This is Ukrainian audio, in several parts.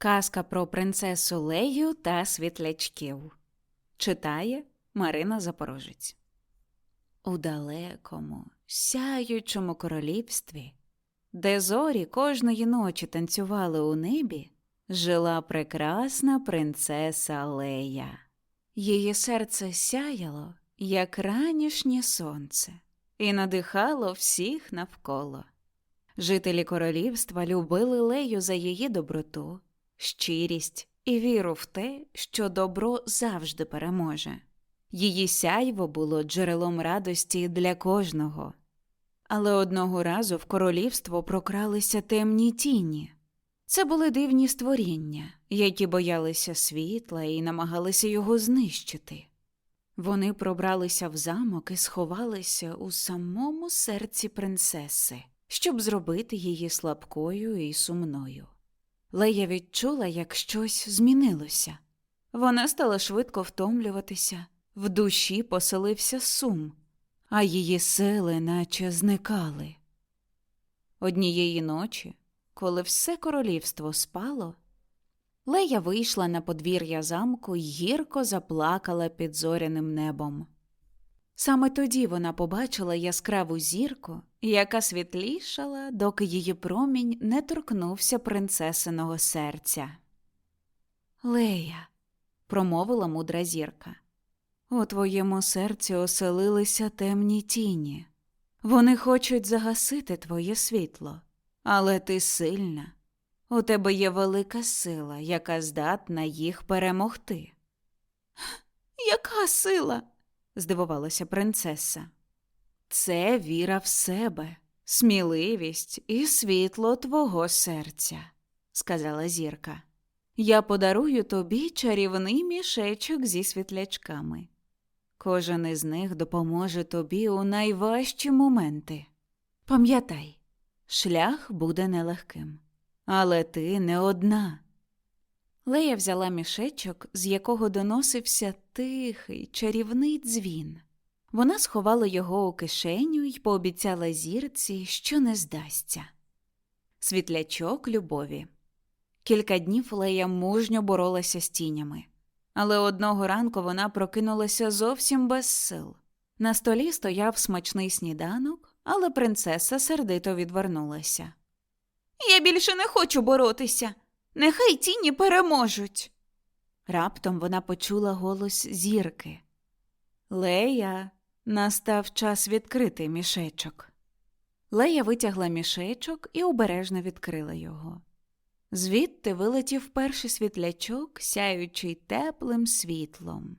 Казка про принцесу Лею та світлячків. Читає Марина Запорожець. У далекому, сяючому королівстві, де зорі кожної ночі танцювали у небі, жила прекрасна принцеса Лея. Її серце сяяло, як ранішнє сонце, і надихало всіх навколо. Жителі королівства любили Лею за її доброту, щирість і віру в те, що добро завжди переможе. Її сяйво було джерелом радості для кожного. Але одного разу в королівство прокралися темні тіні. Це були дивні створіння, які боялися світла і намагалися його знищити. Вони пробралися в замок і сховалися у самому серці принцеси, щоб зробити її слабкою і сумною. Лея відчула, як щось змінилося. Вона стала швидко втомлюватися, в душі поселився сум, а її сили наче зникали. Однієї ночі, коли все королівство спало, Лея вийшла на подвір'я замку й гірко заплакала під зоряним небом. Саме тоді вона побачила яскраву зірку, яка світлішала, доки її промінь не торкнувся принцесиного серця. Лея, промовила мудра зірка, у твоєму серці оселилися темні тіні. Вони хочуть загасити твоє світло, але ти сильна. У тебе є велика сила, яка здатна їх перемогти. Яка сила? Здивувалася принцеса. Це віра в себе, сміливість і світло твого серця, сказала зірка. Я подарую тобі чарівний мішечок зі світлячками. Кожен із них допоможе тобі у найважчі моменти. Пам'ятай, шлях буде нелегким, але ти не одна. Лея взяла мішечок, з якого доносився тихий, чарівний дзвін. Вона сховала його у кишеню і пообіцяла зірці, що не здасться. Світлячок любові. Кілька днів Лея мужньо боролася з тінями, але одного ранку вона прокинулася зовсім без сил. На столі стояв смачний сніданок, але принцеса сердито відвернулася. Я більше не хочу боротися. Нехай тіні переможуть. Раптом вона почула голос зірки. Лея, настав час відкрити мішечок. Лея витягла мішечок і обережно відкрила його. Звідти вилетів перший світлячок, сяючий теплим світлом.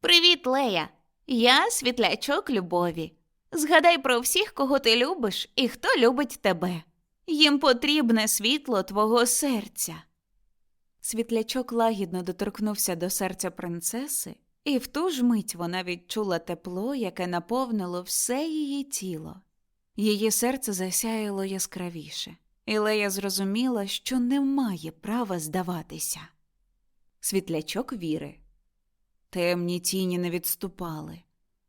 Привіт, Лея! Я світлячок любові. Згадай про всіх, кого ти любиш і хто любить тебе. Їм потрібне світло твого серця. Світлячок лагідно доторкнувся до серця принцеси, і в ту ж мить вона відчула тепло, яке наповнило все її тіло. Її серце засяяло яскравіше, і Лея зрозуміла, що не має права здаватися. Світлячок віри. Темні тіні не відступали.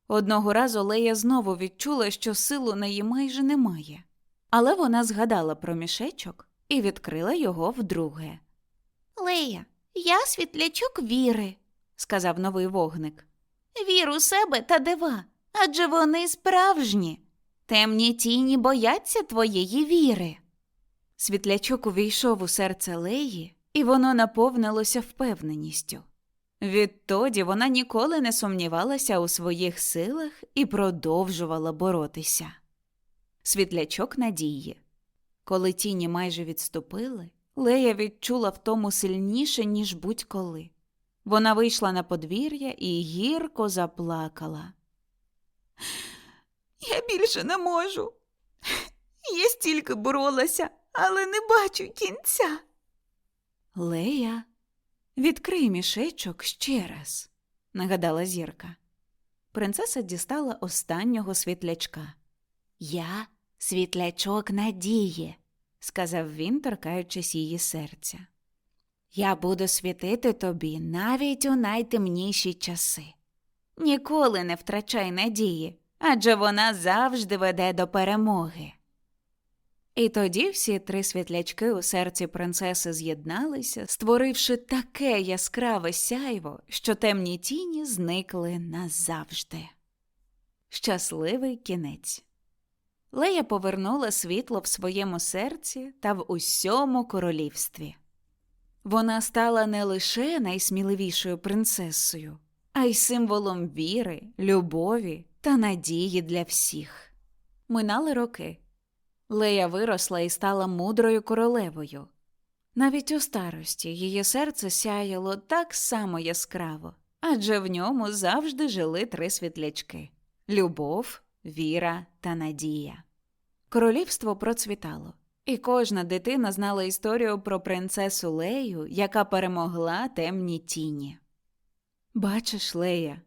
Одного разу Лея знову відчула, що сил у неї майже немає. Але вона згадала про мішечок і відкрила його вдруге. Лея, я світлячок віри, сказав новий вогник. Вір у себе та дива, адже вони справжні. Темні тіні бояться твоєї віри. Світлячок увійшов у серце Леї, і воно наповнилося впевненістю. Відтоді вона ніколи не сумнівалася у своїх силах і продовжувала боротися світлячок надії. Коли тіні майже відступили, Лея відчула втому сильніше, ніж будь-коли. Вона вийшла на подвір'я і гірко заплакала. Я більше не можу. Я стільки боролася, але не бачу кінця. Лея, відкрий мішечок ще раз, нагадала зірка. Принцеса дістала останнього світлячка. Я світлячок надії, сказав він, торкаючись її серця. Я буду світити тобі навіть у найтемніші часи. Ніколи не втрачай надії, адже вона завжди веде до перемоги. І тоді всі три світлячки у серці принцеси з'єдналися, створивши таке яскраве сяйво, що темні тіні зникли назавжди. Щасливий кінець. Лея повернула світло в своєму серці та в усьому королівстві. Вона стала не лише найсміливішою принцесою, а й символом віри, любові та надії для всіх. Минали роки. Лея виросла і стала мудрою королевою. Навіть у старості її серце сяяло так само яскраво, адже в ньому завжди жили три світлячки любов, віра та надія. Королівство процвітало, і кожна дитина знала історію про принцесу Лею, яка перемогла темні тіні. Бачиш, Лея,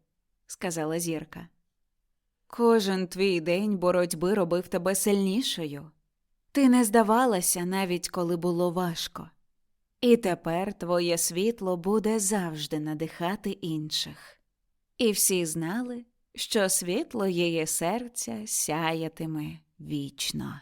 сказала зірка. Кожен твій день боротьби робив тебе сильнішою. Ти не здавалася навіть коли було важко. І тепер твоє світло буде завжди надихати інших. І всі знали, що світло її серця сяятиме вічно.